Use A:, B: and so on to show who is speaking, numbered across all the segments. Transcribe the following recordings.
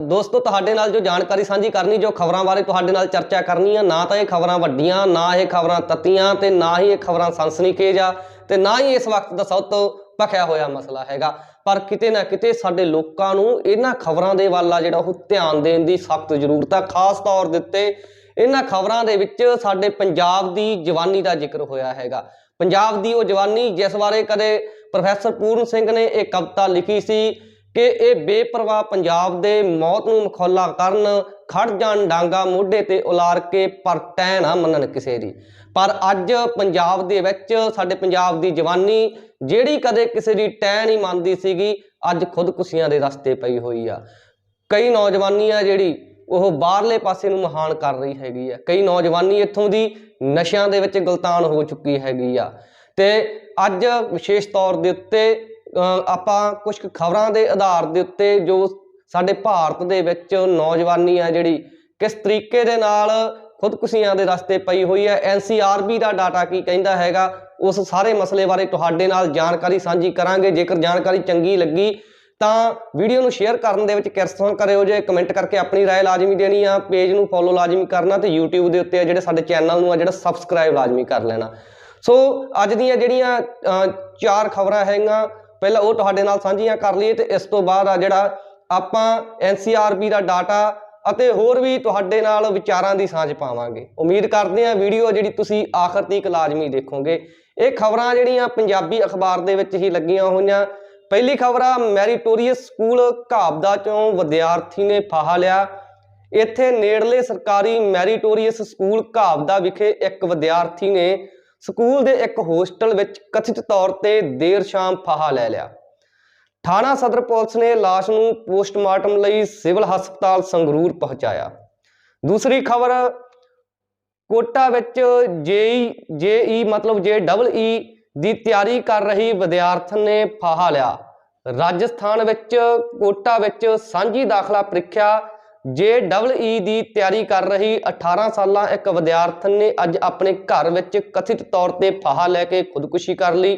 A: ਦੋਸਤੋ, ਤੁਹਾਡੇ ਨਾਲ ਜੋ ਜਾਣਕਾਰੀ ਸਾਂਝੀ ਕਰਨੀ, ਜੋ ਖਬਰਾਂ ਬਾਰੇ ਤੁਹਾਡੇ ਨਾਲ ਚਰਚਾ ਕਰਨੀ ਆ, ਨਾ ਤਾਂ ਇਹ ਖਬਰਾਂ ਵੱਡੀਆਂ, ਨਾ ਇਹ ਖਬਰਾਂ ਤਤੀਆਂ ਤੇ ਨਾ ਹੀ ਇਹ ਖਬਰਾਂ ਸਨਸਨੀਖੇਜ ਆ ਤੇ ਨਾ ਹੀ ਇਸ ਵਕਤ ਦਾ ਸਭ ਤੋਂ ਭਖਿਆ ਹੋਇਆ ਮਸਲਾ ਹੈਗਾ। ਪਰ ਕਿਤੇ ਨਾ ਕਿਤੇ ਸਾਡੇ ਲੋਕਾਂ ਨੂੰ ਇਹਨਾਂ ਖਬਰਾਂ ਦੇ ਵੱਲ ਆ ਜਿਹੜਾ ਉਹ ਧਿਆਨ ਦੇਣ ਦੀ ਸਖਤ ਜ਼ਰੂਰਤ ਆ, ਖਾਸ ਤੌਰ ਦੇ ਉੱਤੇ ਇਹਨਾਂ ਖਬਰਾਂ ਦੇ ਵਿੱਚ ਸਾਡੇ ਪੰਜਾਬ ਦੀ ਜਵਾਨੀ ਦਾ ਜ਼ਿਕਰ ਹੋਇਆ ਹੈਗਾ। ਪੰਜਾਬ ਦੀ ਉਹ ਜਵਾਨੀ ਜਿਸ ਬਾਰੇ ਕਦੇ ਪ੍ਰੋਫੈਸਰ ਪੂਰਨ ਸਿੰਘ ਨੇ ਇਹ ਕਵਿਤਾ ਲਿਖੀ ਸੀ ਕਿ ਇਹ ਬੇਪਰਵਾਹ ਪੰਜਾਬ ਦੇ ਮੌਤ ਨੂੰ ਮਖੌਲਾ ਕਰਨ, ਖੜ ਜਾਣ ਡਾਂਗਾ ਮੋਢੇ ਤੇ ਉਲਾਰ ਕੇ ਪਰ ਟੈ ਨਾ ਮੰਨਣ ਕਿਸੇ ਦੀ। ਪਰ ਅੱਜ ਪੰਜਾਬ ਦੇ ਵਿੱਚ ਸਾਡੇ ਪੰਜਾਬ ਦੀ ਜਵਾਨੀ, ਜਿਹੜੀ ਕਦੇ ਕਿਸੇ ਦੀ ਟੈ ਨਹੀਂ ਮੰਨਦੀ ਸੀਗੀ, ਅੱਜ ਖੁਦਕੁਸ਼ੀਆਂ ਦੇ ਰਸਤੇ ਪਈ ਹੋਈ ਆ। ਕਈ ਨੌਜਵਾਨੀ ਆ ਜਿਹੜੀ ਉਹ ਬਾਹਰਲੇ ਪਾਸੇ ਨੂੰ ਮਹਾਨ ਕਰ ਰਹੀ ਹੈਗੀ ਆ। ਕਈ ਨੌਜਵਾਨੀ ਇੱਥੋਂ ਦੀ ਨਸ਼ਿਆਂ ਦੇ ਵਿੱਚ ਗਲਤਾਨ ਹੋ ਚੁੱਕੀ ਹੈਗੀ ਆ। ਤੇ ਅੱਜ ਵਿਸ਼ੇਸ਼ ਤੌਰ ਦੇ ਉੱਤੇ ਆਪਾਂ ਕੁਝ ਖਬਰਾਂ ਦੇ ਆਧਾਰ ਦੇ ਉੱਤੇ ਜੋ ਸਾਡੇ ਭਾਰਤ ਦੇ ਵਿੱਚ ਨੌਜਵਾਨੀ ਆ ਜਿਹੜੀ ਕਿਸ ਤਰੀਕੇ ਦੇ ਨਾਲ ਖੁਦਕੁਸ਼ੀਆਂ ਦੇ ਰਸਤੇ ਪਈ ਹੋਈ ਹੈ ਐਨਸੀਆਰਬੀ ਦਾ ਡਾਟਾ ਕੀ ਕਹਿੰਦਾ ਹੈਗਾ ਉਸ ਸਾਰੇ ਮਸਲੇ ਬਾਰੇ ਤੁਹਾਡੇ ਨਾਲ ਜਾਣਕਾਰੀ ਸਾਂਝੀ ਕਰਾਂਗੇ ਜੇਕਰ ਜਾਣਕਾਰੀ ਚੰਗੀ ਲੱਗੀ ਤਾਂ ਵੀਡੀਓ ਨੂੰ ਸ਼ੇਅਰ ਕਰਨ ਦੇ ਵਿੱਚ ਕਿਰਸਨ ਕਰਿਓ ਜੇ ਕਮੈਂਟ ਕਰਕੇ ਆਪਣੀ رائے ਲਾਜ਼ਮੀ ਦੇਣੀ ਆ ਪੇਜ ਨੂੰ ਫੋਲੋ ਲਾਜ਼ਮੀ ਕਰਨਾ ਤੇ YouTube ਦੇ ਉੱਤੇ ਆ ਜਿਹੜੇ ਸਾਡੇ ਚੈਨਲ ਨੂੰ ਆ ਜਿਹੜਾ ਸਬਸਕ੍ਰਾਈਬ ਲਾਜ਼ਮੀ ਕਰ ਲੈਣਾ ਸੋ ਅੱਜ ਦੀਆਂ ਜਿਹੜੀਆਂ ਅ, ਚਾਰ ਖਬਰਾਂ ਹੈਗੀਆਂ ਪਹਿਲਾਂ ਉਹ ਤੁਹਾਡੇ ਨਾਲ ਸਾਂਝੀਆਂ ਕਰ ਲਈਏ ਤੇ ਇਸ ਤੋਂ ਬਾਅਦ ਆ ਜਿਹੜਾ ਆਪਾਂ ਐਨਸੀਆਰਬੀ ਦਾ ਡਾਟਾ ਅਤੇ ਹੋਰ ਵੀ ਤੁਹਾਡੇ ਨਾਲ ਵਿਚਾਰਾਂ ਦੀ ਸਾਂਝ ਪਾਵਾਂਗੇ। ਉਮੀਦ ਕਰਦੇ ਹਾਂ ਵੀਡੀਓ ਜਿਹੜੀ ਤੁਸੀਂ ਆਖਰ ਤੱਕ ਲਾਜ਼ਮੀ ਦੇਖੋਗੇ। ਇਹ ਖਬਰਾਂ ਜਿਹੜੀਆਂ ਪੰਜਾਬੀ ਅਖਬਾਰ ਦੇ ਵਿੱਚ ਹੀ ਲੱਗੀਆਂ ਹੋਈਆਂ। ਪਹਿਲੀ ਖਬਰ ਆ, ਮੈਰੀਟੋਰੀਅਸ ਸਕੂਲ ਘਾਬਦਾ ਚੋਂ ਵਿਦਿਆਰਥੀ ਨੇ ਫਾਹਾ ਲਿਆ। ਇੱਥੇ ਨੇੜਲੇ ਸਰਕਾਰੀ ਮੈਰੀਟੋਰੀਅਸ ਸਕੂਲ ਘਾਬਦਾ ਵਿਖੇ ਇੱਕ ਵਿਦਿਆਰਥੀ ਨੇ ਸਕੂਲ ਦੇ ਇੱਕ ਹੋਸਟਲ ਵਿੱਚ ਕਥਿਤ ਤੌਰ ਤੇ ਦੇਰ ਸ਼ਾਮ ਫਾਹਾ ਲੈ ਲਿਆ। ਥਾਣਾ ਸਦਰ ਪੁਲਿਸ ਨੇ ਲਾਸ਼ ਨੂੰ ਪੋਸਟਮਾਰਟਮ ਲਈ ਸਿਵਲ ਹਸਪਤਾਲ ਸੰਗਰੂਰ ਪਹੁੰਚਾਇਆ। ਦੂਸਰੀ ਖਬਰ, ਕੋਟਾ ਵਿੱਚ ਜੇਈ ਜੇਈ ਮਤਲਬ ਜੇ ਡਬਲ ਈ ਦੀ ਤਿਆਰੀ ਕਰ ਰਹੀ ਵਿਦਿਆਰਥਣ ਨੇ ਫਾਹਾ ਲਿਆ। ਰਾਜਸਥਾਨ ਵਿੱਚ ਕੋਟਾ ਵਿੱਚ ਸਾਂਝੀ ਦਾਖਲਾ ਪ੍ਰੀਖਿਆ ਜੇ ਡਬਲ ਈ e ਦੀ ਤਿਆਰੀ ਕਰ ਰਹੀ 18 ਸਾਲਾਂ ਇੱਕ ਵਿਦਿਆਰਥਣ ਨੇ ਅੱਜ ਆਪਣੇ ਘਰ ਵਿੱਚ ਕਥਿਤ ਤੌਰ ਤੇ ਫਾਹਾ ਲੈ ਕੇ ਖੁਦਕੁਸ਼ੀ ਕਰ ਲਈ।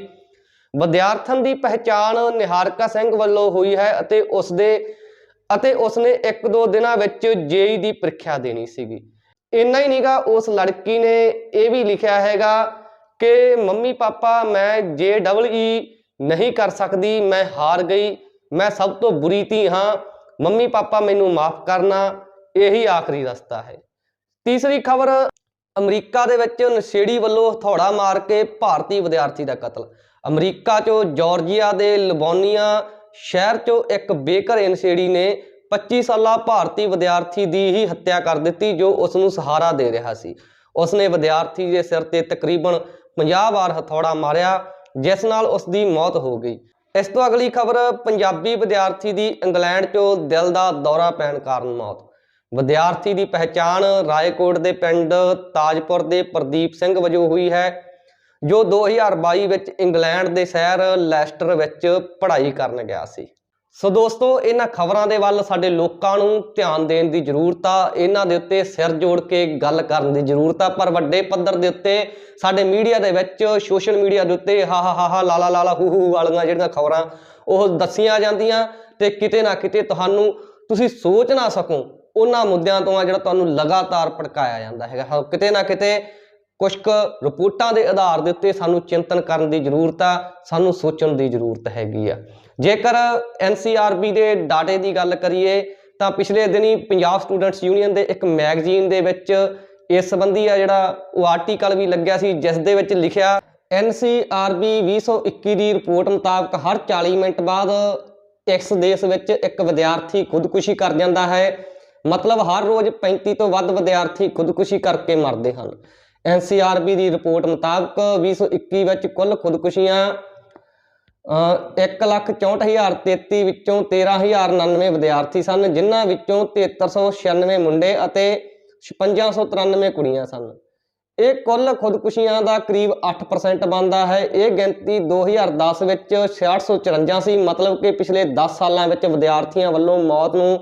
A: ਵਿਦਿਆਰਥਣ ਦੀ ਪਹਿਚਾਣ ਨਿਹਾਰਕਾ ਸਿੰਘ ਵੱਲੋਂ ਹੋਈ ਹੈ ਅਤੇ ਉਸ ਦੇ ਅਤੇ ਉਸਨੇ ਇੱਕ ਦੋ ਦਿਨਾਂ ਵਿੱਚ ਜੇਈ ਦੀ ਪ੍ਰੀਖਿਆ ਦੇਣੀ ਸੀਗੀ। ਇੰਨਾ ਹੀ ਨਹੀਂਗਾ, ਉਸ ਲੜਕੀ ਨੇ ਇਹ ਵੀ ਲਿਖਿਆ ਹੈਗਾ ਕਿ, ਮੰਮੀ ਪਾਪਾ, ਮੈਂ ਜੇ ਡਬਲ ਈ e ਨਹੀਂ ਕਰ ਸਕਦੀ, ਮੈਂ ਹਾਰ ਗਈ, ਮੈਂ ਸਭ ਤੋਂ ਬੁਰੀ ਧੀ ਹਾਂ ਮੰਮੀ ਪਾਪਾ ਮੈਨੂੰ ਮਾਫ ਕਰਨਾ ਇਹੀ ਆਖਰੀ ਰਸਤਾ ਹੈ। ਤੀਸਰੀ ਖਬਰ, ਅਮਰੀਕਾ ਦੇ ਵਿੱਚ ਨਸ਼ੇੜੀ ਵੱਲੋਂ ਹਥੌੜਾ ਮਾਰ ਕੇ ਭਾਰਤੀ ਵਿਦਿਆਰਥੀ ਦਾ ਕਤਲ। ਅਮਰੀਕਾ ਚੋਂ ਜਾਰਜੀਆ ਦੇ ਲਬੋਨੀਆ ਸ਼ਹਿਰ ਚੋਂ ਇੱਕ ਬੇਘਰੇ ਨਸ਼ੇੜੀ ਨੇ 25 ਸਾਲਾ ਭਾਰਤੀ ਵਿਦਿਆਰਥੀ ਦੀ ਹੀ ਹੱਤਿਆ ਕਰ ਦਿੱਤੀ, ਜੋ ਉਸ ਨੂੰ ਸਹਾਰਾ ਦੇ ਰਿਹਾ ਸੀ। ਉਸਨੇ ਵਿਦਿਆਰਥੀ ਦੇ ਸਿਰ ਤੇ ਤਕਰੀਬਨ 50 ਵਾਰ ਹਥੌੜਾ ਮਾਰਿਆ, ਜਿਸ ਨਾਲ ਉਸ ਦੀ ਮੌਤ ਹੋ ਗਈ। ਇਸ ਤੋਂ ਅਗਲੀ ਖਬਰ, ਪੰਜਾਬੀ ਵਿਦਿਆਰਥੀ ਦੀ ਇੰਗਲੈਂਡ 'ਚੋਂ ਦਿਲ ਦਾ ਦੌਰਾ ਪੈਣ ਕਾਰਨ ਮੌਤ। ਵਿਦਿਆਰਥੀ ਦੀ ਪਹਿਚਾਣ ਰਾਏਕੋਟ ਦੇ ਪਿੰਡ ਤਾਜਪੁਰ ਦੇ ਪ੍ਰਦੀਪ ਸਿੰਘ ਵਜੋਂ ਹੋਈ ਹੈ, ਜੋ 2022 ਵਿੱਚ ਇੰਗਲੈਂਡ ਦੇ ਸ਼ਹਿਰ ਲੈਸਟਰ ਵਿੱਚ ਪੜ੍ਹਾਈ ਕਰਨ ਗਿਆ ਸੀ। ਸੋ ਦੋਸਤੋ ਇਹਨਾਂ ਖਬਰਾਂ ਦੇ ਵੱਲ ਸਾਡੇ ਲੋਕਾਂ ਨੂੰ ਧਿਆਨ ਦੇਣ ਦੀ ਜ਼ਰੂਰਤ ਆ। ਇਹਨਾਂ ਦੇ ਉੱਤੇ ਸਿਰ ਜੋੜ ਕੇ ਗੱਲ ਕਰਨ ਦੀ ਜ਼ਰੂਰਤ ਆ। ਪਰ ਵੱਡੇ ਪੱਧਰ ਦੇ ਉੱਤੇ ਸਾਡੇ ਮੀਡੀਆ ਦੇ ਵਿੱਚ ਸੋਸ਼ਲ ਮੀਡੀਆ ਦੇ ਉੱਤੇ ਹਾ ਹਾ ਹਾ ਹਾ ਲਾਲਾ ਲਾਲਾ ਹੂ ਹੂ ਵਾਲੀਆਂ ਜਿਹੜੀਆਂ ਖਬਰਾਂ ਉਹ ਦੱਸੀਆਂ ਜਾਂਦੀਆਂ ਤੇ ਕਿਤੇ ਨਾ ਕਿਤੇ ਤੁਹਾਨੂੰ ਤੁਸੀਂ ਸੋਚ ਨਾ ਸਕੋ ਉਹਨਾਂ ਮੁੱਦਿਆਂ ਤੋਂ ਆ ਜਿਹੜਾ ਤੁਹਾਨੂੰ ਲਗਾਤਾਰ ਭੜਕਾਇਆ ਜਾਂਦਾ ਹੈਗਾ। ਹਾਂ, ਕਿਤੇ ਨਾ ਕਿਤੇ ਕੁਝ ਕੁ ਰਿਪੋਰਟਾਂ ਦੇ ਆਧਾਰ ਦੇ ਉੱਤੇ ਸਾਨੂੰ ਚਿੰਤਨ ਕਰਨ ਦੀ ਜ਼ਰੂਰਤ ਆ ਸਾਨੂੰ ਸੋਚਣ ਦੀ ਜ਼ਰੂਰਤ ਹੈਗੀ ਆ। ਜੇਕਰ ਐਨਸੀਆਰਬੀ ਦੇ ਡਾਟੇ ਦੀ ਗੱਲ ਕਰੀਏ, ਤਾਂ ਪਿਛਲੇ ਦਿਨੀ ਪੰਜਾਬ ਸਟੂਡੈਂਟਸ ਯੂਨੀਅਨ ਦੇ ਇੱਕ ਮੈਗਜ਼ੀਨ ਦੇ ਵਿੱਚ ਇਸ ਸੰਬੰਧੀ ਆ ਜਿਹੜਾ ਉਹ ਆਰਟੀਕਲ ਵੀ ਲੱਗਿਆ ਸੀ, ਜਿਸ ਦੇ ਵਿੱਚ ਲਿਖਿਆ ਐਨਸੀਆਰਬੀ 2021 ਦੀ ਰਿਪੋਰਟ ਮੁਤਾਬਕ ਹਰ 40 ਮਿੰਟ ਬਾਅਦ ਇਸ ਦੇਸ਼ ਵਿੱਚ ਇੱਕ ਵਿਦਿਆਰਥੀ ਖੁਦਕੁਸ਼ੀ ਕਰ ਜਾਂਦਾ ਹੈ। ਮਤਲਬ ਹਰ ਰੋਜ਼ 35 ਤੋਂ ਵੱਧ ਵਿਦਿਆਰਥੀ ਖੁਦਕੁਸ਼ੀ ਕਰਕੇ ਮਰਦੇ ਹਨ। ਐਨਸੀਆਰਬੀ ਦੀ ਰਿਪੋਰਟ ਮੁਤਾਬਕ 2021 ਵਿੱਚ ਕੁੱਲ ਖੁਦਕੁਸ਼ੀਆਂ 164033 ਵਿੱਚੋਂ 13099 ਵਿਦਿਆਰਥੀ ਸਨ, ਜਿਨ੍ਹਾਂ ਵਿੱਚੋਂ 7396 ਮੁੰਡੇ ਅਤੇ 5693 ਕੁੜੀਆਂ ਸਨ। ਇਹ ਕੁੱਲ ਖੁਦਕੁਸ਼ੀਆਂ ਦਾ ਕਰੀਬ 8% ਬਣਦਾ ਹੈ। ਇਹ ਗਿਣਤੀ 2010 ਵਿੱਚ 6654 ਸੀ ਮਤਲਬ ਕਿ ਪਿਛਲੇ 10 ਸਾਲਾਂ ਵਿੱਚ ਵਿਦਿਆਰਥੀਆਂ ਵੱਲੋਂ ਮੌਤ ਨੂੰ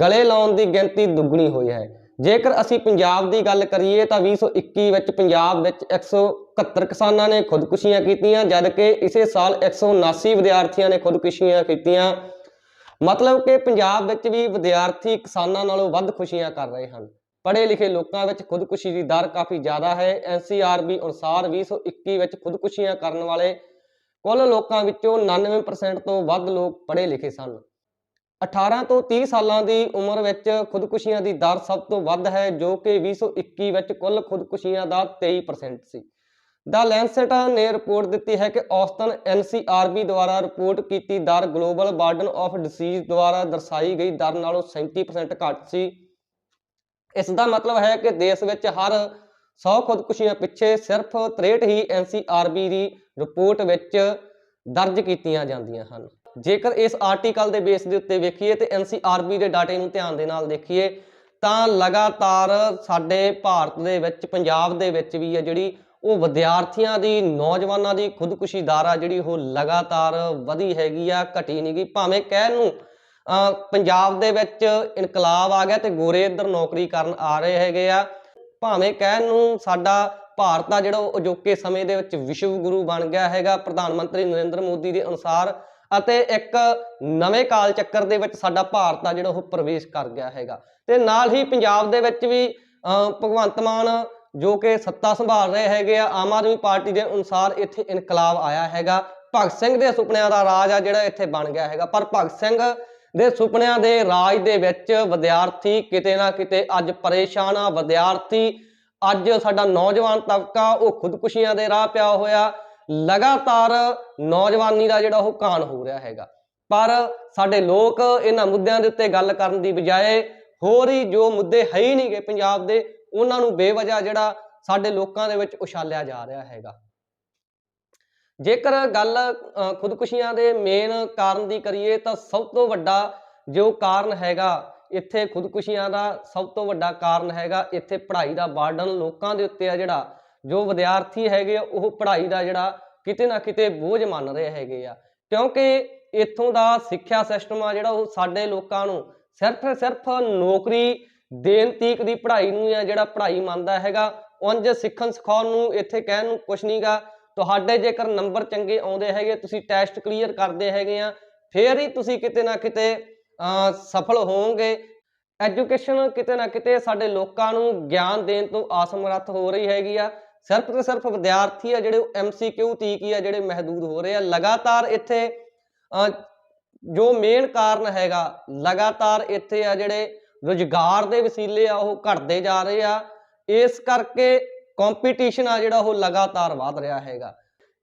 A: ਗਲੇ ਲਾਉਣ ਦੀ ਗਿਣਤੀ ਦੁੱਗਣੀ ਹੋਈ ਹੈ। ਜੇਕਰ ਅਸੀਂ ਪੰਜਾਬ ਦੀ ਗੱਲ ਕਰੀਏ ਤਾਂ 2021 ਵਿੱਚ ਪੰਜਾਬ ਵਿੱਚ 171 ਕਿਸਾਨਾਂ ਨੇ ਖੁਦਕੁਸ਼ੀਆਂ ਕੀਤੀਆਂ ਜਦਕਿ ਇਸੇ ਸਾਲ 179 ਵਿਦਿਆਰਥੀਆਂ ਨੇ ਖੁਦਕੁਸ਼ੀਆਂ ਕੀਤੀਆਂ। ਮਤਲਬ ਕਿ ਪੰਜਾਬ ਵਿੱਚ ਵੀ ਵਿਦਿਆਰਥੀ ਕਿਸਾਨਾਂ ਨਾਲੋਂ ਵੱਧ ਖੁਸ਼ੀਆਂ ਕਰ ਰਹੇ ਹਨ। ਪੜ੍ਹੇ ਲਿਖੇ ਲੋਕਾਂ ਵਿੱਚ ਖੁਦਕੁਸ਼ੀ ਦੀ ਦਰ ਕਾਫੀ ਜ਼ਿਆਦਾ ਹੈ। ਐਨਸੀਆਰਬੀ ਅਨੁਸਾਰ 2021 ਵਿੱਚ ਖੁਦਕੁਸ਼ੀਆਂ ਕਰਨ ਵਾਲੇ ਕੁੱਲ ਲੋਕਾਂ ਵਿੱਚੋਂ 99% ਤੋਂ ਵੱਧ ਲੋਕ ਪੜ੍ਹੇ ਲਿਖੇ ਸਨ। 18 ਤੋਂ 30 ਸਾਲਾਂ ਦੀ ਉਮਰ ਵਿੱਚ ਖੁਦਕੁਸ਼ੀਆਂ ਦੀ ਦਰ ਸਭ ਤੋਂ ਵੱਧ ਹੈ, ਜੋ ਕਿ 2021 ਵਿੱਚ ਕੁੱਲ ਖੁਦਕੁਸ਼ੀਆਂ ਦਾ 23% ਸੀ। ਦਾ ਲੈਂਸਟ ਨੇ ਰਿਪੋਰਟ ਦਿੱਤੀ ਹੈ ਕਿ ਔਸਤਨ ਐਨਸੀਆਰਬੀ ਦੁਆਰਾ ਰਿਪੋਰਟ ਕੀਤੀ ਦਰ ਗਲੋਬਲ ਬਾਰਡਨ ਆਫ ਡਿਸੀਜ਼ ਦੁਆਰਾ ਦਰਸਾਈ ਗਈ ਦਰ ਨਾਲੋਂ 37% ਘੱਟ ਸੀ। ਇਸ ਦਾ ਮਤਲਬ ਹੈ ਕਿ ਦੇਸ਼ ਵਿੱਚ ਹਰ 100 ਖੁਦਕੁਸ਼ੀਆਂ ਪਿੱਛੇ ਸਿਰਫ 63 ਹੀ ਐਨਸੀਆਰਬੀ ਦੀ ਰਿਪੋਰਟ ਵਿੱਚ ਦਰਜ ਕੀਤੀਆਂ ਜਾਂਦੀਆਂ ਹਨ। ਜੇਕਰ ਇਸ ਆਰਟੀਕਲ ਦੇ ਬੇਸ ਦੇ ਉੱਤੇ ਵੇਖੀਏ ਤੇ ਐਨਸੀਆਰਬੀ ਦੇ ਡਾਟੇ ਨੂੰ ਧਿਆਨ ਦੇ ਨਾਲ ਦੇਖੀਏ, ਤਾਂ ਲਗਾਤਾਰ ਸਾਡੇ ਭਾਰਤ ਦੇ ਵਿੱਚ, ਪੰਜਾਬ ਦੇ ਵਿੱਚ ਵੀ ਹੈ ਜਿਹੜੀ ਉਹ ਵਿਦਿਆਰਥੀਆਂ ਦੀ, ਨੌਜਵਾਨਾਂ ਦੀ ਖੁਦਕੁਸ਼ੀ ਦਰ ਆ ਜਿਹੜੀ ਉਹ ਲਗਾਤਾਰ ਵਧੀ ਹੈਗੀ ਆ, ਘਟੀ ਨਹੀਂ ਗਈ। ਭਾਵੇਂ ਕਹਿਣ ਨੂੰ ਅਹ ਪੰਜਾਬ ਦੇ ਵਿੱਚ ਇਨਕਲਾਬ ਆ ਗਿਆ ਤੇ ਗੋਰੇ ਇੱਧਰ ਨੌਕਰੀ ਕਰਨ ਆ ਰਹੇ ਹੈਗੇ ਆ। ਭਾਵੇਂ ਕਹਿਣ ਨੂੰ ਸਾਡਾ ਭਾਰਤ ਆ ਜਿਹੜਾ ਉਹ ਅਜੋਕੇ ਸਮੇਂ ਦੇ ਵਿੱਚ ਵਿਸ਼ਵ ਗੁਰੂ ਬਣ ਗਿਆ ਹੈਗਾ। ਪ੍ਰਧਾਨ ਮੰਤਰੀ ਨਰਿੰਦਰ ਮੋਦੀ ਦੇ ਅਨੁਸਾਰ ਅਤੇ ਇੱਕ ਨਵੇਂ ਕਾਲ ਚੱਕਰ ਦੇ ਵਿੱਚ ਸਾਡਾ ਭਾਰਤ ਆ ਜਿਹੜਾ ਉਹ ਪ੍ਰਵੇਸ਼ ਕਰ ਗਿਆ ਹੈਗਾ। ਤੇ ਨਾਲ ਹੀ ਪੰਜਾਬ ਦੇ ਵਿੱਚ ਵੀ ਭਗਵੰਤ ਮਾਨ ਜੋ ਕਿ ਸੱਤਾ ਸੰਭਾਲ ਰਹੇ ਹੈਗੇ ਆ, ਆਮ ਆਦਮੀ ਪਾਰਟੀ ਦੇ ਅਨੁਸਾਰ ਇੱਥੇ ਇਨਕਲਾਬ ਆਇਆ ਹੈਗਾ। ਭਗਤ ਸਿੰਘ ਦੇ ਸੁਪਨਿਆਂ ਦਾ ਰਾਜ ਆ ਜਿਹੜਾ ਇੱਥੇ ਬਣ ਗਿਆ ਹੈਗਾ। ਪਰ ਭਗਤ ਸਿੰਘ ਦੇ ਸੁਪਨਿਆਂ ਦੇ ਰਾਜ ਦੇ ਵਿੱਚ ਵਿਦਿਆਰਥੀ ਕਿਤੇ ਨਾ ਕਿਤੇ ਅੱਜ ਪਰੇਸ਼ਾਨ ਆ। ਵਿਦਿਆਰਥੀ ਅੱਜ ਸਾਡਾ ਨੌਜਵਾਨ ਤਬਕਾ ਉਹ ਖੁਦਕੁਸ਼ੀਆਂ ਦੇ ਰਾਹ ਪਿਆ ਹੋਇਆ। ਲਗਾਤਾਰ ਨੌਜਵਾਨੀ ਦਾ ਜਿਹੜਾ ਉਹ ਕਾਣ ਹੋ ਰਿਹਾ ਹੈਗਾ। ਪਰ ਸਾਡੇ ਲੋਕ ਇਹਨਾਂ ਮੁੱਦਿਆਂ ਦੇ ਉੱਤੇ ਗੱਲ ਕਰਨ ਦੀ ਬਜਾਏ ਹੋਰ ਹੀ ਜੋ ਮੁੱਦੇ ਹੈ ਹੀ ਨਹੀਂਗੇ ਪੰਜਾਬ ਦੇ ਉਹਨਾਂ ਨੂੰ ਬੇਵਜ੍ਹਾ ਜਿਹੜਾ ਸਾਡੇ ਲੋਕਾਂ ਦੇ ਵਿੱਚ ਉਛਾਲਿਆ ਜਾ ਰਿਹਾ ਹੈਗਾ। ਜੇਕਰ ਗੱਲ ਅ, ਖੁਦਕੁਸ਼ੀਆਂ ਦੇ ਮੇਨ ਕਾਰਨ ਦੀ ਕਰੀਏ ਤਾਂ ਸਭ ਤੋਂ ਵੱਡਾ ਜੋ ਕਾਰਨ ਹੈਗਾ ਇੱਥੇ ਖੁਦਕੁਸ਼ੀਆਂ ਦਾ ਸਭ ਤੋਂ ਵੱਡਾ ਕਾਰਨ ਹੈਗਾ ਇੱਥੇ ਪੜ੍ਹਾਈ ਦਾ ਬਾਰਡਨ ਲੋਕਾਂ ਦੇ ਉੱਤੇ ਆ ਜਿਹੜਾ। ਜੋ ਵਿਦਿਆਰਥੀ ਹੈਗੇ ਆ, ਉਹ ਪੜ੍ਹਾਈ ਦਾ ਜਿਹੜਾ ਕਿਤੇ ਨਾ ਕਿਤੇ ਬੋਝ ਮੰਨ ਰਹੇ ਹੈਗੇ ਆ। ਕਿਉਂਕਿ ਇੱਥੋਂ ਦਾ ਸਿੱਖਿਆ ਸਿਸਟਮ ਆ ਜਿਹੜਾ ਉਹ ਸਾਡੇ ਲੋਕਾਂ ਨੂੰ ਸਿਰਫ ਸਿਰਫ ਨੌਕਰੀ ਦੇਣ ਤੀਕ ਦੀ ਪੜ੍ਹਾਈ ਨੂੰ ਜਾਂ ਜਿਹੜਾ ਪੜ੍ਹਾਈ ਮੰਨਦਾ ਹੈਗਾ ਉਂਝ ਸਿੱਖਣ ਸਿਖਾਉਣ ਨੂੰ ਇੱਥੇ ਕਹਿਣ ਨੂੰ ਕੁਝ ਨਹੀਂਗਾ ਤੁਹਾਡੇ ਜੇਕਰ ਨੰਬਰ ਚੰਗੇ ਆਉਂਦੇ ਹੈਗੇ ਤੁਸੀਂ ਟੈਸਟ ਕਲੀਅਰ ਕਰਦੇ ਹੈਗੇ ਆ ਫੇਰ ਹੀ ਤੁਸੀਂ ਕਿਤੇ ਨਾ ਕਿਤੇ ਸਫਲ ਹੋਵੋਗੇ। ਐਜੂਕੇਸ਼ਨ ਕਿਤੇ ਨਾ ਕਿਤੇ ਸਾਡੇ ਲੋਕਾਂ ਨੂੰ ਗਿਆਨ ਦੇਣ ਤੋਂ ਅਸਮਰੱਥ ਹੋ ਰਹੀ ਹੈਗੀ ਆ। ਸਿਰਫ ਤੇ ਸਿਰਫ ਵਿਦਿਆਰਥੀ ਆ ਜਿਹੜੇ ਉਹ ਐਮਸੀਕਿਊ ਤੀਕ ਕੀ ਆ, ਜਿਹੜੇ ਮਹਦੂਦ ਹੋ ਰਹੇ ਆ, ਲਗਾਤਾਰ ਇੱਥੇ ਜੋ ਮੇਨ ਕਾਰਨ ਹੈਗਾ, ਲਗਾਤਾਰ ਇੱਥੇ ਆ ਜਿਹੜੇ ਰੁਜ਼ਗਾਰ ਦੇ ਵਸੀਲੇ ਆ, ਉਹ ਘਟਦੇ ਜਾ ਰਹੇ ਆ। ਇਸ ਕਰਕੇ ਕੰਪੀਟੀਸ਼ਨ ਆ ਜਿਹੜਾ, ਉਹ ਲਗਾਤਾਰ ਵਧ ਰਿਹਾ ਹੈਗਾ।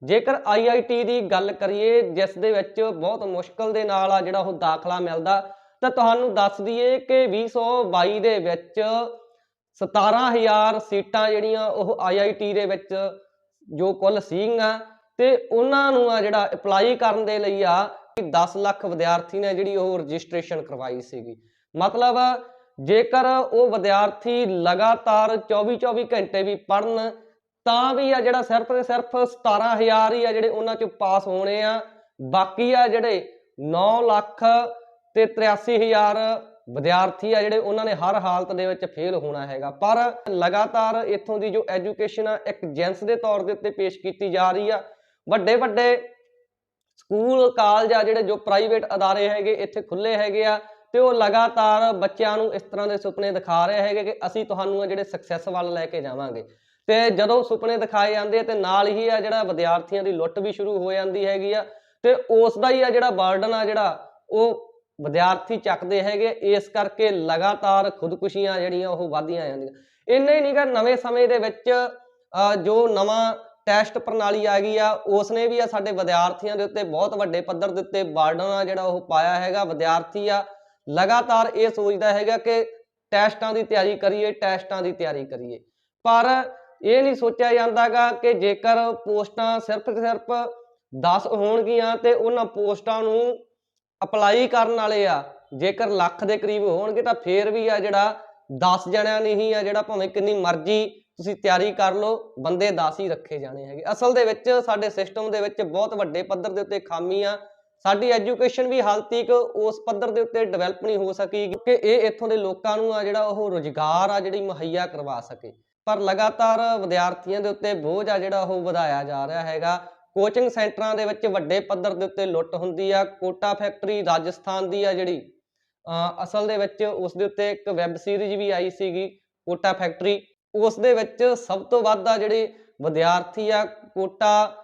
A: ਜੇਕਰ ਆਈਆਈਟੀ ਦੀ ਗੱਲ ਕਰੀਏ, ਜਿਸ ਦੇ ਵਿੱਚ ਬਹੁਤ ਮੁਸ਼ਕਲ ਦੇ ਨਾਲ ਆ ਜਿਹੜਾ ਉਹ ਦਾਖਲਾ ਮਿਲਦਾ, ਤਾਂ ਤੁਹਾਨੂੰ ਦੱਸ ਦਈਏ ਕਿ 2022 ਦੇ ਵਿੱਚ 17000 ਸੀਟਾਂ ਜਿਹੜੀਆਂ ਉਹ ਆਈਆਈਟੀ ਦੇ ਵਿੱਚ ਜੋ ਕੁੱਲ ਸੀਗੀਆਂ ਤੇ ਉਹਨਾਂ ਨੂੰ ਆ ਜਿਹੜਾ ਅਪਲਾਈ ਕਰਨ ਦੇ ਲਈ ਆ 10 ਲੱਖ ਵਿਦਿਆਰਥੀ ਨੇ ਜਿਹੜੀ ਉਹ ਰਜਿਸਟ੍ਰੇਸ਼ਨ ਕਰਵਾਈ ਸੀਗੀ। ਮਤਲਬ ਜੇਕਰ ਉਹ ਵਿਦਿਆਰਥੀ ਲਗਾਤਾਰ 24-24 ਘੰਟੇ ਵੀ ਪੜਨ ਤਾਂ ਵੀ ਆ ਜਿਹੜਾ ਸਿਰਫ ਤੇ ਸਿਰਫ 17000 ਹੀ ਆ ਜਿਹੜੇ ਉਹਨਾਂ ਚੋਂ ਪਾਸ ਹੋਣੇ ਆ। ਬਾਕੀ ਆ ਜਿਹੜੇ 9 ਲੱਖ ਤੇ 83000 ਵਿਦਿਆਰਥੀ ਆ ਜਿਹੜੇ ਉਹਨਾਂ ਨੇ ਹਰ ਹਾਲਤ ਦੇ ਵਿੱਚ ਫੇਲ ਹੋਣਾ ਹੈਗਾ। ਪਰ ਲਗਾਤਾਰ ਇੱਥੋਂ ਦੀ ਜੋ ਐਜੂਕੇਸ਼ਨ ਆ, ਇੱਕ ਜੈਂਸ ਦੇ ਤੌਰ ਦੇ ਉੱਤੇ ਪੇਸ਼ ਕੀਤੀ ਜਾ ਰਹੀ ਆ। ਵੱਡੇ ਵੱਡੇ ਸਕੂਲ ਕਾਲਜ ਆ ਜਿਹੜੇ ਜੋ ਪ੍ਰਾਈਵੇਟ ਅਦਾਰੇ ਹੈਗੇ, ਇੱਥੇ ਖੁੱਲੇ ਹੈਗੇ ਆ ਤੇ ਉਹ ਲਗਾਤਾਰ ਬੱਚਿਆਂ ਨੂੰ ਇਸ ਤਰ੍ਹਾਂ ਦੇ ਸੁਪਨੇ ਦਿਖਾ ਰਹੇ ਹੈਗੇ ਕਿ ਅਸੀਂ ਤੁਹਾਨੂੰ ਆ ਜਿਹੜੇ ਸਕਸੈਸ ਵੱਲ ਲੈ ਕੇ ਜਾਵਾਂਗੇ। ਤੇ ਜਦੋਂ ਸੁਪਨੇ ਦਿਖਾਏ ਜਾਂਦੇ ਆ ਤੇ ਨਾਲ ਹੀ ਆ ਜਿਹੜਾ ਵਿਦਿਆਰਥੀਆਂ ਦੀ ਲੁੱਟ ਵੀ ਸ਼ੁਰੂ ਹੋ ਜਾਂਦੀ ਹੈਗੀ ਆ ਤੇ ਉਸ ਦਾ ਹੀ ਆ ਜਿਹੜਾ ਬਰਡਨ ਆ ਜਿਹੜਾ, ਉਹ ਵਿਦਿਆਰਥੀ ਚੱਕਦੇ ਹੈਗੇ, ਇਸ ਕਰਕੇ ਲਗਾਤਾਰ ਖੁਦਕੁਸ਼ੀਆਂ ਜਿਹੜੀਆਂ ਉਹ ਵਧਦੀਆਂ ਜਾਂਦੀਆਂ। ਇੰਨਾ ਹੀ ਨਹੀਂਗਾ ਨਵੇਂ ਸਮੇਂ ਦੇ ਵਿੱਚ ਜੋ ਨਵਾਂ ਟੈਸਟ ਪ੍ਰਣਾਲੀ ਆ ਗਈ ਆ ਉਸ ਨੇ ਵੀ ਆ ਸਾਡੇ ਵਿਦਿਆਰਥੀਆਂ ਦੇ ਉੱਤੇ ਬਹੁਤ ਵੱਡੇ ਪੱਧਰ ਦੇ ਉੱਤੇ ਬਰਡਨ ਆ ਜਿਹੜਾ ਉਹ ਪਾਇਆ ਹੈਗਾ, ਵਿਦਿਆਰਥੀ ਆ, ਲਗਾਤਾਰ ਇਹ ਸੋਚਦਾ ਹੈਗਾ ਕਿ ਟੈਸਟਾਂ ਦੀ ਤਿਆਰੀ ਕਰੀਏ, ਟੈਸਟਾਂ ਦੀ ਤਿਆਰੀ ਕਰੀਏ। ਪਰ ਇਹ ਨਹੀਂ ਸੋਚਿਆ ਜਾਂਦਾਗਾ ਕਿ ਜੇਕਰ ਪੋਸਟਾਂ ਸਿਰਫ ਸਿਰਫ 10 ਹੋਣਗੀਆਂ ਤੇ ਉਹਨਾਂ ਪੋਸਟਾਂ ਨੂੰ ਅਪਲਾਈ ਕਰਨ ਵਾਲੇ ਆ, ਜੇਕਰ ਲੱਖ ਦੇ ਕਰੀਬ ਹੋਣਗੇ ਤਾਂ ਫੇਰ ਵੀ ਆ ਜਿਹੜਾ 10 ਜਣਿਆਂ ਨਹੀਂ ਆ ਜਿਹੜਾ ਭਾਵੇਂ ਕਿੰਨੀ ਮਰਜ਼ੀ ਤੁਸੀਂ ਤਿਆਰੀ ਕਰ ਲਓ, ਬੰਦੇ 10 ਹੀ ਰੱਖੇ ਜਾਣੇ ਹੈਗੇ। ਅਸਲ ਦੇ ਵਿੱਚ ਸਾਡੇ ਸਿਸਟਮ ਦੇ ਵਿੱਚ ਬਹੁਤ ਵੱਡੇ ਪੱਧਰ ਦੇ ਉੱਤੇ ਖਾਮੀ ਆ। ਸਾਡੀ ਐਜੂਕੇਸ਼ਨ ਵੀ ਹਾਲ ਤੱਕ ਉਸ ਪੱਧਰ ਦੇ ਉੱਤੇ ਡਿਵੈਲਪ ਨਹੀਂ ਹੋ ਸਕੀ ਕਿ ਇਹ ਇੱਥੋਂ ਦੇ ਲੋਕਾਂ ਨੂੰ ਆ ਜਿਹੜਾ ਉਹ ਰੁਜ਼ਗਾਰ ਆ ਜਿਹੜੀ ਮੁਹੱਈਆ ਕਰਵਾ ਸਕੇ। ਪਰ ਲਗਾਤਾਰ ਵਿਦਿਆਰਥੀਆਂ ਦੇ ਉੱਤੇ ਬੋਝ ਆ ਜਿਹੜਾ ਉਹ ਵਧਾਇਆ ਜਾ ਰਿਹਾ ਹੈਗਾ। ਕੋਚਿੰਗ ਸੈਂਟਰਾਂ ਦੇ ਵਿੱਚ ਵੱਡੇ ਪੱਧਰ ਦੇ ਉੱਤੇ ਲੁੱਟ ਹੁੰਦੀ ਆ। ਕੋਟਾ ਫੈਕਟਰੀ ਰਾਜਸਥਾਨ ਦੀ ਆ ਜਿਹੜੀ। ਅਸਲ ਦੇ ਵਿੱਚ ਉਸ ਦੇ ਉੱਤੇ ਇੱਕ ਵੈਬ ਸੀਰੀਜ਼ ਵੀ ਆਈ ਸੀਗੀ, ਕੋਟਾ ਫੈਕਟਰੀ। ਉਸ ਦੇ ਵਿੱਚ ਸਭ ਤੋਂ ਵੱਧ ਆ ਜਿਹੜੇ ਵਿਦਿਆਰਥੀ ਆ, ਕੋਟਾ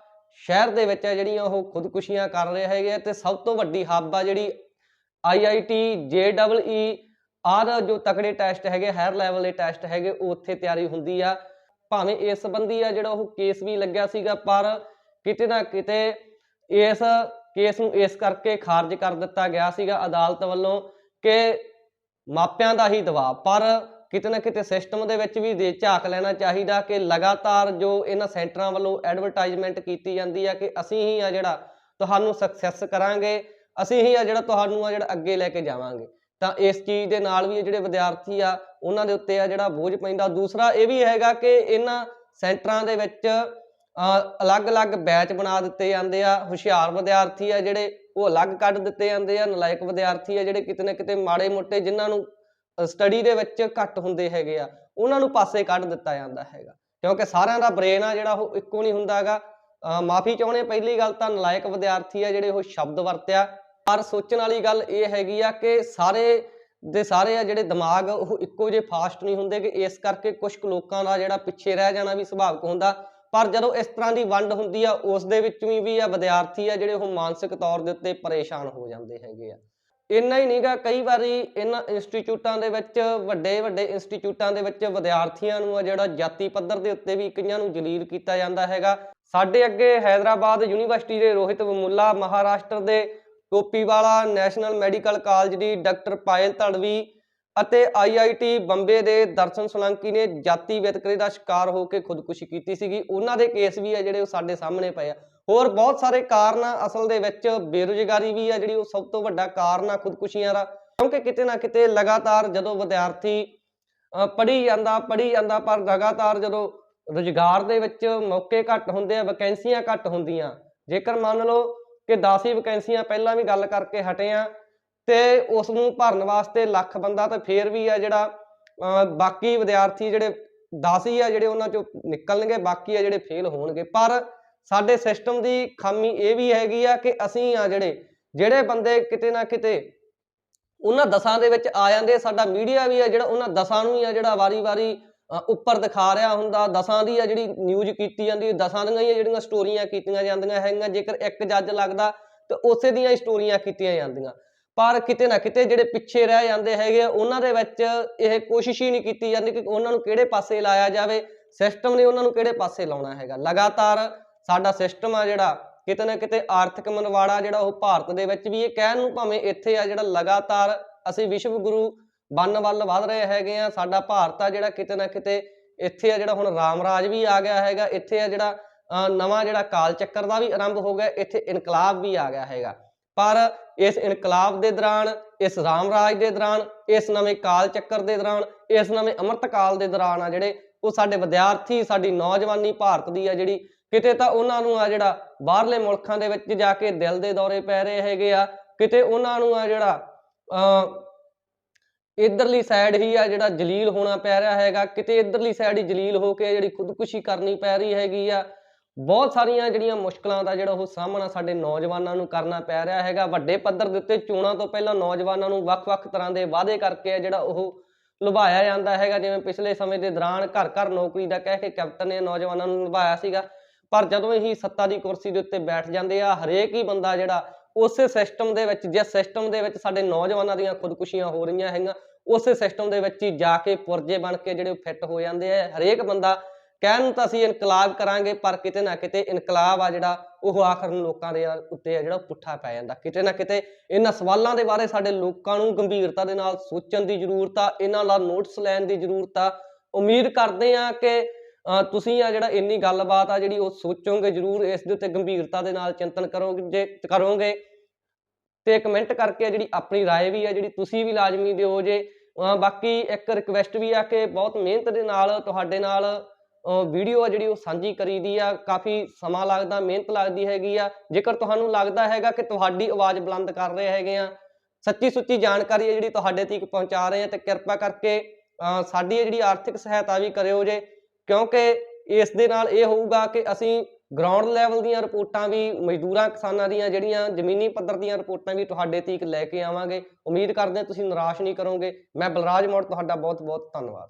A: ਸ਼ਹਿਰ ਦੇ ਵਿੱਚ ਆ ਜਿਹੜੀਆਂ ਉਹ ਖੁਦਕੁਸ਼ੀਆਂ ਕਰ ਰਹੇ ਹੈਗੇ ਆ ਤੇ ਸਭ ਤੋਂ ਵੱਡੀ ਹੱਬ ਆ ਜਿਹੜੀ ਆਈਆਈਟੀ ਜੇਡਬਲਈ ਆਹ ਜੋ ਤਕੜੇ ਟੈਸਟ ਹੈਗੇ, ਹਾਇਰ ਲੈਵਲ ਦੇ ਟੈਸਟ ਹੈਗੇ, ਉਹ ਉੱਥੇ ਤਿਆਰੀ ਹੁੰਦੀ ਆ। ਭਾਵੇਂ ਇਸ ਸੰਬੰਧੀ ਆ ਜਿਹੜਾ ਉਹ ਕੇਸ ਵੀ ਲੱਗਿਆ ਸੀਗਾ, ਪਰ ਕਿਤੇ ਨਾ ਕਿਤੇ ਇਸ ਕੇਸ ਨੂੰ ਇਸ ਕਰਕੇ ਖਾਰਜ ਕਰ ਦਿੱਤਾ ਗਿਆ ਸੀਗਾ ਅਦਾਲਤ ਵੱਲੋਂ ਕਿ ਮਾਪਿਆਂ ਦਾ ਹੀ ਦਬਾਅ, ਪਰ ਕਿਤੇ ਨਾ ਕਿਤੇ ਸਿਸਟਮ ਦੇ ਵਿੱਚ ਵੀ ਦੇ ਝਾਕ ਲੈਣਾ ਚਾਹੀਦਾ ਕਿ ਲਗਾਤਾਰ ਜੋ ਇਹਨਾਂ ਸੈਂਟਰਾਂ ਵੱਲੋਂ ਐਡਵਰਟਾਈਜ਼ਮੈਂਟ ਕੀਤੀ ਜਾਂਦੀ ਆ ਕਿ ਅਸੀਂ ਹੀ ਆ ਜਿਹੜਾ ਤੁਹਾਨੂੰ ਸਕਸੈਸ ਕਰਾਂਗੇ, ਅਸੀਂ ਹੀ ਆ ਜਿਹੜਾ ਤੁਹਾਨੂੰ ਆ ਜਿਹੜਾ ਅੱਗੇ ਲੈ ਕੇ ਜਾਵਾਂਗੇ। ਤਾਂ ਇਸ ਚੀਜ਼ ਦੇ ਨਾਲ ਵੀ ਇਹ ਜਿਹੜੇ ਵਿਦਿਆਰਥੀ ਆ, ਉਹਨਾਂ ਦੇ ਉੱਤੇ ਆ ਜਿਹੜਾ ਬੋਝ ਪੈਂਦਾ। ਦੂਸਰਾ ਇਹ ਵੀ ਹੈਗਾ ਕਿ ਇਹਨਾਂ ਸੈਂਟਰਾਂ ਦੇ ਵਿੱਚ ਅਲੱਗ-ਅਲੱਗ ਬੈਚ ਬਣਾ ਦਿੱਤੇ ਜਾਂਦੇ ਆ, ਹੁਸ਼ਿਆਰ ਵਿਦਿਆਰਥੀ ਆ ਜਿਹੜੇ, ਉਹ ਅਲੱਗ ਕੱਢ ਦਿੱਤੇ ਜਾਂਦੇ ਆ, ਨਲਾਇਕ ਵਿਦਿਆਰਥੀ ਆ ਜਿਹੜੇ ਕਿਤੇ ਨਾ ਕਿਤੇ ਮਾੜੇ ਮੋਟੇ ਜਿਨ੍ਹਾਂ ਨੂੰ ਸਟੱਡੀ ਦੇ ਵਿੱਚ ਘੱਟ ਹੁੰਦੇ ਹੈਗੇ ਆ, ਉਹਨਾਂ ਨੂੰ ਪਾਸੇ ਕੱਢ ਦਿੱਤਾ ਜਾਂਦਾ ਹੈਗਾ। ਕਿਉਂਕਿ ਸਾਰਿਆਂ ਦਾ ਬ੍ਰੇਨ ਆ ਜਿਹੜਾ ਉਹ ਇੱਕੋ ਨਹੀਂ ਹੁੰਦਾਗਾ ਮਾਫੀ ਚਾਹੁੰਦੇ ਪਹਿਲੀ ਗੱਲ ਤਾਂ ਨਲਾਇਕ ਵਿਦਿਆਰਥੀ ਆ ਜਿਹੜੇ ਉਹ ਸ਼ਬਦ ਵਰਤਿਆ। ਪਰ ਸੋਚਣ ਵਾਲੀ ਗੱਲ ਇਹ ਹੈਗੀ ਆ ਕਿ ਸਾਰੇ ਦੇ ਸਾਰੇ ਆ ਜਿਹੜੇ ਦਿਮਾਗ, ਉਹ ਇੱਕੋ ਜਿਹੇ ਫਾਸਟ ਨਹੀਂ ਹੁੰਦੇ ਕਿ ਇਸ ਕਰਕੇ ਕੁਝ ਕੁ ਲੋਕਾਂ ਦਾ ਜਿਹੜਾ ਪਿੱਛੇ ਰਹਿ ਜਾਣਾ ਵੀ ਸੁਭਾਵਿਕ ਹੁੰਦਾ। ਪਰ ਜਦੋਂ ਇਸ ਤਰ੍ਹਾਂ ਦੀ ਵੰਡ ਹੁੰਦੀ ਆ, ਉਸ ਦੇ ਵਿੱਚ ਵੀ ਆ, ਵਿਦਿਆਰਥੀ ਆ ਜਿਹੜੇ ਉਹ ਮਾਨਸਿਕ ਤੌਰ ਦੇ ਉੱਤੇ ਪਰੇਸ਼ਾਨ ਹੋ ਜਾਂਦੇ ਹੈਗੇ ਆ। ਇੰਨਾ ਹੀ ਨਹੀਂਗਾ, ਕਈ ਵਾਰੀ ਇਹਨਾਂ ਇੰਸਟੀਚਿਊਟਾਂ ਦੇ ਵਿੱਚ ਵੱਡੇ ਵੱਡੇ ਇੰਸਟੀਚਿਊਟਾਂ ਦੇ ਵਿੱਚ ਵਿਦਿਆਰਥੀਆਂ ਨੂੰ ਆ ਜਿਹੜਾ ਜਾਤੀ ਪੱਧਰ ਦੇ ਉੱਤੇ ਵੀ ਕਈਆਂ ਨੂੰ ਜਲੀਲ ਕੀਤਾ ਜਾਂਦਾ ਹੈਗਾ। ਸਾਡੇ ਅੱਗੇ ਹੈਦਰਾਬਾਦ ਯੂਨੀਵਰਸਿਟੀ ਦੇ ਰੋਹਿਤ ਵਮੁੱਲਾ ਮਹਾਰਾਸ਼ਟਰ ਦੇ Topiwala national medical college ਦੀ ਡਾਕਟਰ ਪਾਇਲ ਧੜਵੀ ਅਤੇ ਆਈਆਈਟੀ ਬੰਬੇ ਦੇ ਦਰਸ਼ਨ ਸੋਲੰਕੀ ਨੇ ਜਾਤੀ ਵਿਤਕਰੇ ਦਾ ਸ਼ਿਕਾਰ ਹੋ ਕੇ ਖੁਦਕੁਸ਼ੀ ਕੀਤੀ ਸੀਗੀ। ਉਹਨਾਂ ਦੇ ਕੇਸ ਵੀ ਆ ਜਿਹੜੇ ਉਹ ਸਾਡੇ ਸਾਹਮਣੇ ਪਏ ਆ। ਹੋਰ ਬਹੁਤ ਸਾਰੇ ਕਾਰਨ ਆ। ਅਸਲ ਦੇ ਵਿੱਚ ਬੇਰੁਜ਼ਗਾਰੀ ਵੀ ਆ ਜਿਹੜੀ ਉਹ ਸਭ ਤੋਂ ਵੱਡਾ ਕਾਰਨ ਆ ਖੁਦਕੁਸ਼ੀਆਂ ਦਾ। ਕਿਉਂਕਿ ਕਿਤੇ ਨਾ ਕਿਤੇ ਲਗਾਤਾਰ ਜਦੋਂ ਵਿਦਿਆਰਥੀ ਪੜ੍ਹੀ ਜਾਂਦਾ ਪੜ੍ਹੀ ਜਾਂਦਾ, ਪਰ ਲਗਾਤਾਰ ਜਦੋਂ ਰੁਜ਼ਗਾਰ ਦੇ ਵਿੱਚ ਮੌਕੇ ਘੱਟ ਹੁੰਦੇ ਆ ਵੈਕੈਂਸੀਆਂ ਘੱਟ ਹੁੰਦੀਆਂ। ਜੇਕਰ ਮੰਨ ਲਓ ਕਿ 10 ਹੀ ਵੈਕੈਂਸੀਆਂ ਪਹਿਲਾਂ ਵੀ ਗੱਲ ਕਰਕੇ ਹਟੇ ਆ ਤੇ ਉਸ ਨੂੰ ਭਰਨ ਵਾਸਤੇ ਲੱਖ ਬੰਦਾ ਤਾਂ ਫੇਰ ਵੀ ਆ ਜਿਹੜਾ, ਅਹ ਬਾਕੀ ਵਿਦਿਆਰਥੀ ਜਿਹੜੇ 10 ਹੀ ਆ ਜਿਹੜੇ ਉਹਨਾਂ ਚੋਂ ਨਿਕਲਣਗੇ, ਬਾਕੀ ਆ ਜਿਹੜੇ ਫੇਲ ਹੋਣਗੇ। ਪਰ ਸਾਡੇ ਸਿਸਟਮ ਦੀ ਖਾਮੀ ਇਹ ਵੀ ਹੈਗੀ ਆ ਕਿ ਅਸੀਂ ਆ ਜਿਹੜੇ ਜਿਹੜੇ ਬੰਦੇ ਕਿਤੇ ਨਾ ਕਿਤੇ ਉਹਨਾਂ ਦਸਾਂ ਦੇ ਵਿੱਚ ਆ ਜਾਂਦੇ ਸਾਡਾ ਮੀਡੀਆ ਵੀ ਆ ਜਿਹੜਾ ਉਹਨਾਂ ਦਸਾਂ ਨੂੰ ਹੀ ਆ ਜਿਹੜਾ ਵਾਰੀ-ਵਾਰੀ ਉੱਪਰ ਦਿਖਾ ਰਿਹਾ ਹੁੰਦਾ। ਦਸਾਂ ਦੀ ਆ ਜਿਹੜੀ ਨਿਊਜ਼ ਕੀਤੀ ਜਾਂਦੀ, ਦਸਾਂ ਦੀਆਂ ਹੀ ਜਿਹੜੀਆਂ ਸਟੋਰੀਆਂ ਕੀਤੀਆਂ ਜਾਂਦੀਆਂ ਹੈਗੀਆਂ। ਜੇਕਰ ਇੱਕ ਜੱਜ ਲੱਗਦਾ, ਤੇ ਉਸੇ ਦੀਆਂ ਹੀ ਸਟੋਰੀਆਂ ਕੀਤੀਆਂ ਜਾਂਦੀਆਂ। ਪਰ ਕਿਤੇ ਨਾ ਕਿਤੇ ਜਿਹੜੇ ਪਿੱਛੇ ਰਹਿ ਜਾਂਦੇ ਹੈਗੇ ਆ, ਉਹਨਾਂ ਦੇ ਵਿੱਚ ਇਹ ਕੋਸ਼ਿਸ਼ ਹੀ ਨਹੀਂ ਕੀਤੀ ਜਾਂਦੀ ਕਿ ਉਹਨਾਂ ਨੂੰ ਕਿਹੜੇ ਪਾਸੇ ਲਾਇਆ ਜਾਵੇ ਸਿਸਟਮ ਨੇ ਉਹਨਾਂ ਨੂੰ ਕਿਹੜੇ ਪਾਸੇ ਲਾਉਣਾ ਹੈਗਾ। ਲਗਾਤਾਰ ਸਾਡਾ ਸਿਸਟਮ ਆ ਜਿਹੜਾ ਕਿਤੇ ਨਾ ਕਿਤੇ ਆਰਥਿਕ ਮਨਵਾੜਾ ਜਿਹੜਾ ਉਹ ਭਾਰਤ ਦੇ ਵਿੱਚ ਵੀ ਇਹ ਕਹਿਣ ਨੂੰ ਭਾਵੇਂ ਇੱਥੇ ਆ ਜਿਹੜਾ ਲਗਾਤਾਰ ਅਸੀਂ ਵਿਸ਼ਵ ਗੁਰੂ ਬਣਨ ਵੱਲ ਵਧ ਰਹੇ ਹੈਗੇ ਆ ਸਾਡਾ ਭਾਰਤ ਆ ਜਿਹੜਾ ਕਿਤੇ ਨਾ ਕਿਤੇ ਇੱਥੇ ਆ ਜਿਹੜਾ ਹੁਣ ਰਾਮ ਰਾਜ ਵੀ ਆ ਗਿਆ ਹੈਗਾ ਇੱਥੇ ਆ ਜਿਹੜਾ ਨਵਾਂ ਜਿਹੜਾ ਕਾਲ ਚੱਕਰ ਦਾ ਵੀ ਆਰੰਭ ਹੋ ਗਿਆ ਇੱਥੇ ਇਨਕਲਾਬ ਵੀ ਆ ਗਿਆ ਹੈਗਾ। ਪਰ ਇਸ ਇਨਕਲਾਬ ਦੇ ਦੌਰਾਨ, ਇਸ ਰਾਮ ਰਾਜ ਦੇ ਦੌਰਾਨ, ਇਸ ਨਵੇਂ ਕਾਲ ਚੱਕਰ ਦੇ ਦੌਰਾਨ, ਇਸ ਨਵੇਂ ਅੰਮ੍ਰਿਤ ਕਾਲ ਦੇ ਦੌਰਾਨ ਆ ਜਿਹੜੇ ਉਹ ਸਾਡੇ ਵਿਦਿਆਰਥੀ, ਸਾਡੀ ਨੌਜਵਾਨੀ ਭਾਰਤ ਦੀ ਆ ਜਿਹੜੀ, ਕਿਤੇ ਤਾਂ ਉਹਨਾਂ ਨੂੰ ਆ ਜਿਹੜਾ ਬਾਹਰਲੇ ਮੁਲਕਾਂ ਦੇ ਵਿੱਚ ਜਾ ਕੇ ਦਿਲ ਦੇ ਦੌਰੇ ਪੈ ਰਹੇ ਹੈਗੇ ਆ, ਕਿਤੇ ਉਹਨਾਂ ਨੂੰ ਆ ਜਿਹੜਾ ਅ ਇਧਰਲੀ ਸਾਈਡ ਹੀ ਆ ਜਿਹੜਾ ਜਲੀਲ ਹੋਣਾ ਪੈ ਰਿਹਾ ਹੈਗਾ, ਕਿਤੇ ਇਧਰਲੀ ਸਾਈਡ ਹੀ ਜਲੀਲ ਹੋ ਕੇ ਜਿਹੜੀ ਖੁਦਕੁਸ਼ੀ ਕਰਨੀ ਪੈ ਰਹੀ ਹੈਗੀ ਆ ਬਹੁਤ ਸਾਰੀਆਂ ਜਿਹੜੀਆਂ ਮੁਸ਼ਕਲਾਂ ਦਾ ਜਿਹੜਾ ਉਹ ਸਾਹਮਣਾ ਸਾਡੇ ਨੌਜਵਾਨਾਂ ਨੂੰ ਕਰਨਾ ਪੈ ਰਿਹਾ ਹੈਗਾ। ਵੱਡੇ ਪੱਧਰ ਦੇ ਉੱਤੇ ਚੋਣਾਂ ਤੋਂ ਪਹਿਲਾਂ ਨੌਜਵਾਨਾਂ ਨੂੰ ਵੱਖ-ਵੱਖ ਤਰ੍ਹਾਂ ਦੇ ਵਾਅਦੇ ਕਰਕੇ ਜਿਹੜਾ ਉਹ ਲੁਭਾਇਆ ਜਾਂਦਾ ਹੈਗਾ। ਜਿਵੇਂ ਪਿਛਲੇ ਸਮੇਂ ਦੇ ਦੌਰਾਨ ਘਰ ਘਰ ਨੌਕਰੀ ਦਾ ਕਹਿ ਕੇ ਕੈਪਟਨ ਨੇ ਨੌਜਵਾਨਾਂ ਨੂੰ ਲੁਭਾਇਆ ਸੀਗਾ। ਪਰ ਜਦੋਂ ਹੀ ਸੱਤਾ ਦੀ ਕੁਰਸੀ ਦੇ ਉੱਤੇ ਬੈਠ ਜਾਂਦੇ ਆ, ਹਰੇਕ ਹੀ ਬੰਦਾ ਜਿਹੜਾ ਉਸੇ ਸਿਸਟਮ ਦੇ ਵਿੱਚ, ਜਿਸ ਸਿਸਟਮ ਦੇ ਵਿੱਚ ਸਾਡੇ ਨੌਜਵਾਨਾਂ ਦੀਆਂ ਖੁਦਕੁਸ਼ੀਆਂ ਹੋ ਰਹੀਆਂ ਹੈਗੀਆਂ, ਉਸੇ ਸਿਸਟਮ ਦੇ ਵਿੱਚ ਹੀ ਜਾ ਕੇ ਪੁਰਜੇ ਬਣ ਕੇ ਜਿਹੜੇ ਫਿੱਟ ਹੋ ਜਾਂਦੇ ਆ। ਹਰੇਕ ਬੰਦਾ ਕਹਿਣ ਨੂੰ ਤਾਂ ਅਸੀਂ ਇਨਕਲਾਬ ਕਰਾਂਗੇ ਪਰ ਕਿਤੇ ਨਾ ਕਿਤੇ ਇਨਕਲਾਬ ਆ ਜਿਹੜਾ ਉਹ ਆਖਰ ਨੂੰ ਲੋਕਾਂ ਦੇ ਉੱਤੇ ਆ ਜਿਹੜਾ ਪੁੱਠਾ ਪੈ ਜਾਂਦਾ ਕਿਤੇ ਨਾ ਕਿਤੇ ਇਹਨਾਂ ਸਵਾਲਾਂ ਦੇ ਬਾਰੇ ਸਾਡੇ ਲੋਕਾਂ ਨੂੰ ਗੰਭੀਰਤਾ ਦੇ ਨਾਲ ਸੋਚਣ ਦੀ ਜ਼ਰੂਰਤ ਆ ਇਹਨਾਂ ਦਾ ਨੋਟਿਸ ਲੈਣ ਦੀ ਜ਼ਰੂਰਤ ਆ ਉਮੀਦ ਕਰਦੇ ਆ ਕਿ ਅ, ਤੁਸੀਂ ਆ ਜਿਹੜਾ ਇੰਨੀ ਗੱਲਬਾਤ ਆ ਜਿਹੜੀ ਉਹ ਸੋਚੋਗੇ ਜ਼ਰੂਰ ਇਸ ਦੇ ਉੱਤੇ ਗੰਭੀਰਤਾ ਦੇ ਨਾਲ ਚਿੰਤਨ ਕਰੋਗੇ ਜੇ ਕਰੋਗੇ ਤੇ ਕਮੈਂਟ ਕਰਕੇ ਜਿਹੜੀ ਆਪਣੀ رائے ਵੀ ਆ ਜਿਹੜੀ ਤੁਸੀਂ ਵੀ ਲਾਜ਼ਮੀ ਦਿਓ ਜੇ ਅ, ਬਾਕੀ ਇੱਕ ਰਿਕਵੈਸਟ ਵੀ ਆ ਕਿ ਬਹੁਤ ਮਿਹਨਤ ਦੇ ਨਾਲ ਤੁਹਾਡੇ ਨਾਲ ਵੀਡੀਓ ਆ ਜਿਹੜੀ ਉਹ ਸਾਂਝੀ ਕਰੀਦੀ ਆ, ਕਾਫੀ ਸਮਾਂ ਲੱਗਦਾ, ਮਿਹਨਤ ਲੱਗਦੀ ਹੈਗੀ ਆ। ਜੇਕਰ ਤੁਹਾਨੂੰ ਲੱਗਦਾ ਹੈਗਾ ਕਿ ਤੁਹਾਡੀ ਆਵਾਜ਼ ਬੁਲੰਦ ਕਰ ਰਹੇ ਹੈਗੇ ਆ, ਸੱਚੀ ਸੁੱਚੀ ਜਾਣਕਾਰੀ ਹੈ ਜਿਹੜੀ ਤੁਹਾਡੇ ਤੱਕ ਪਹੁੰਚਾ ਰਹੇ ਆ, ਤੇ ਕਿਰਪਾ ਕਰਕੇ ਸਾਡੀ ਇਹ ਜਿਹੜੀ ਆਰਥਿਕ ਸਹਾਇਤਾ ਵੀ ਕਰਿਓ ਜੇ। ਕਿਉਂਕਿ ਇਸ ਦੇ ਨਾਲ ਇਹ ਹੋਊਗਾ ਕਿ ਅਸੀਂ ਗਰਾਊਂਡ ਲੈਵਲ ਦੀਆਂ ਰਿਪੋਰਟਾਂ ਵੀ, ਮਜ਼ਦੂਰਾਂ ਕਿਸਾਨਾਂ ਦੀਆਂ ਜਿਹੜੀਆਂ ਜ਼ਮੀਨੀ ਪੱਧਰ ਦੀਆਂ ਰਿਪੋਰਟਾਂ ਵੀ ਤੁਹਾਡੇ ਤੀਕ ਲੈ ਕੇ ਆਵਾਂਗੇ। ਉਮੀਦ ਕਰਦੇ ਹਾਂ ਤੁਸੀਂ ਨਿਰਾਸ਼ ਨਹੀਂ ਕਰੋਗੇ। ਮੈਂ ਬਲਰਾਜ ਮੋੜ, ਤੁਹਾਡਾ ਬਹੁਤ ਬਹੁਤ ਧੰਨਵਾਦ।